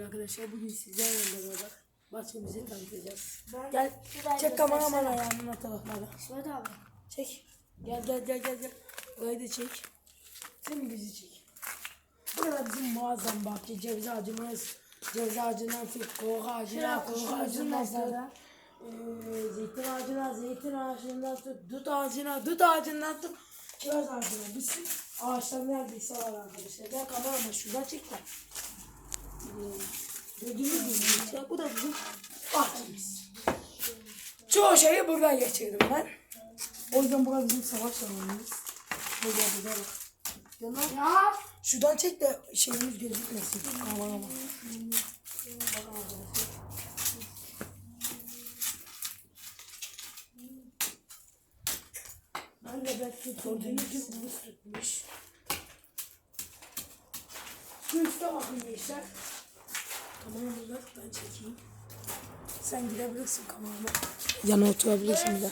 Arkadaşlar bugün sizlerle beraber bahçemizi tanıtacağız. Ben- Gel çek kameraman ayağının o taraflara. İsmet abi. Çek. Gel gel gel gel gel. Burayı da çek. Sen bizi çek. Burada bizim muazzam bahçe. Ceviz ağacımız. Ceviz ağacından tut. Kovuk ağacına, kuşumuzun ağacından tut. Ee, zeytin ağacına, zeytin ağacından tut. Dut ağacına, dut ağacından tut. Kiraz ağacına. Biz ağaçlar neredeyse var arkadaşlar. Gel kameraman şuradan çek de. Gibi bu da bizim bahçemiz. Çoğu şeyi buradan geçirdim ben. O yüzden burası bizim savaş alanımız. Böyle burada bak. Gel lan. Ya. Şuradan çek de şeyimiz gözükmesin. Bakın arkadaşlar. Ben de belki gibi buz tutmuş. Üstte bakın gençler. Tamam burada ben çekeyim. Sen gidebilirsin kameraman. Yana oturabilirsin de.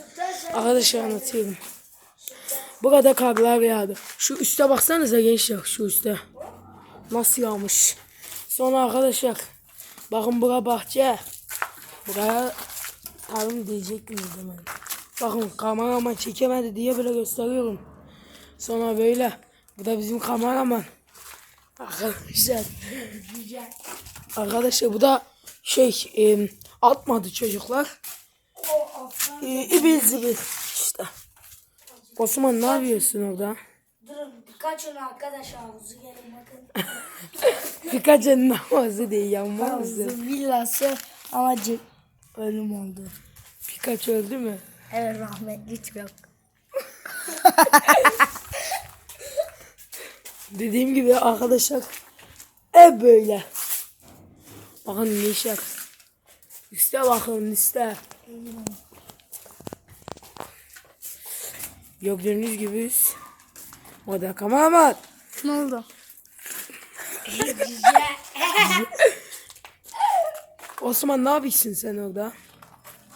Arkadaşlar anlatıyorum. Burada karlar yağdı. Şu üste baksanıza gençler şu üste. Nasıl yağmış. Sonra arkadaşlar bakın bura bahçe. Buraya tarım diyecek miyiz hemen. Bakın kameraman çekemedi diye böyle gösteriyorum. Sonra böyle. Bu da bizim kameraman. Arkadaşlar. Arkadaşlar bu da şey e, atmadı çocuklar. E, ibil zibil işte. Osman ne yapıyorsun orada? Durun birkaç onu arkadaş havuzu gelin bakın. Birkaç el namazı değil yanmaz Havuzu villası ama ce- ölüm oldu. Birkaç öldü mü? Evet rahmetli çok. Dediğim gibi arkadaşlar hep böyle. Bakın Nişak. Üste bakın üste. Gördüğünüz gibi o da kameraman. Ne oldu? Osman ne yapıyorsun sen orada?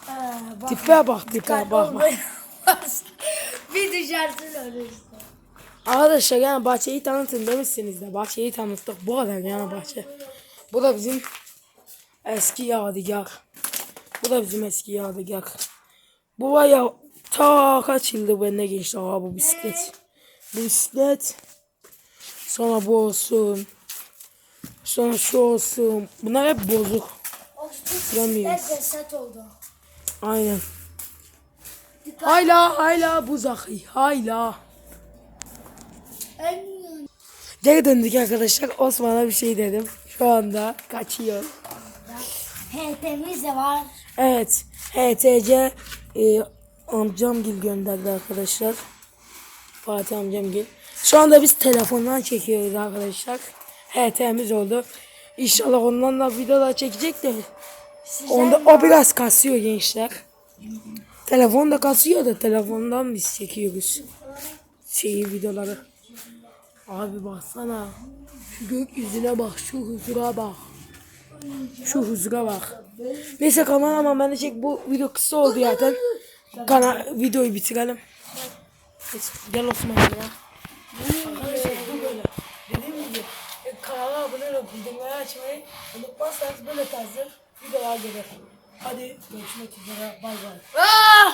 Ee, bak. Tipe bak tipe bakma. olmayın. bir düşersin ölürsün. Arkadaşlar yani bahçeyi tanıtın demişsiniz de bahçeyi tanıttık bu kadar yani bahçe. Bu da bizim eski yadigar. Bu da bizim eski yadigar. Bu var ya ta kaç yıldır bende geçti abi bu bisiklet. Bu bisiklet. Sonra bu olsun. Sonra şu olsun. Bunlar hep bozuk. Oldu. Aynen. Hayla hayla bu zahi. Hayla. Geri döndük arkadaşlar. Osman'a bir şey dedim. Şu anda kaçıyor. HP'miz de var. Evet. HTC e, amcamgil gönderdi arkadaşlar. Fatih amcamgil. Şu anda biz telefondan çekiyoruz arkadaşlar. HT'miz oldu. İnşallah ondan da videolar çekecek de. Onda o biraz kasıyor gençler. Telefon da kasıyor da telefondan biz çekiyoruz. Şeyi videoları. Abi baksana. Şu gökyüzüne bak, şu huzura bak. Şu huzura bak. Neyse kameraman ben de çek bu video kısa oldu zaten. Kana videoyu bitirelim. Neyse, Gel Osman ya. Arkadaşlar bu böyle. Dediğim gibi e, kanala abone olup bildirimleri açmayı unutmazsanız böyle tarzı videolar gelir. Hadi görüşmek üzere. Bay bay.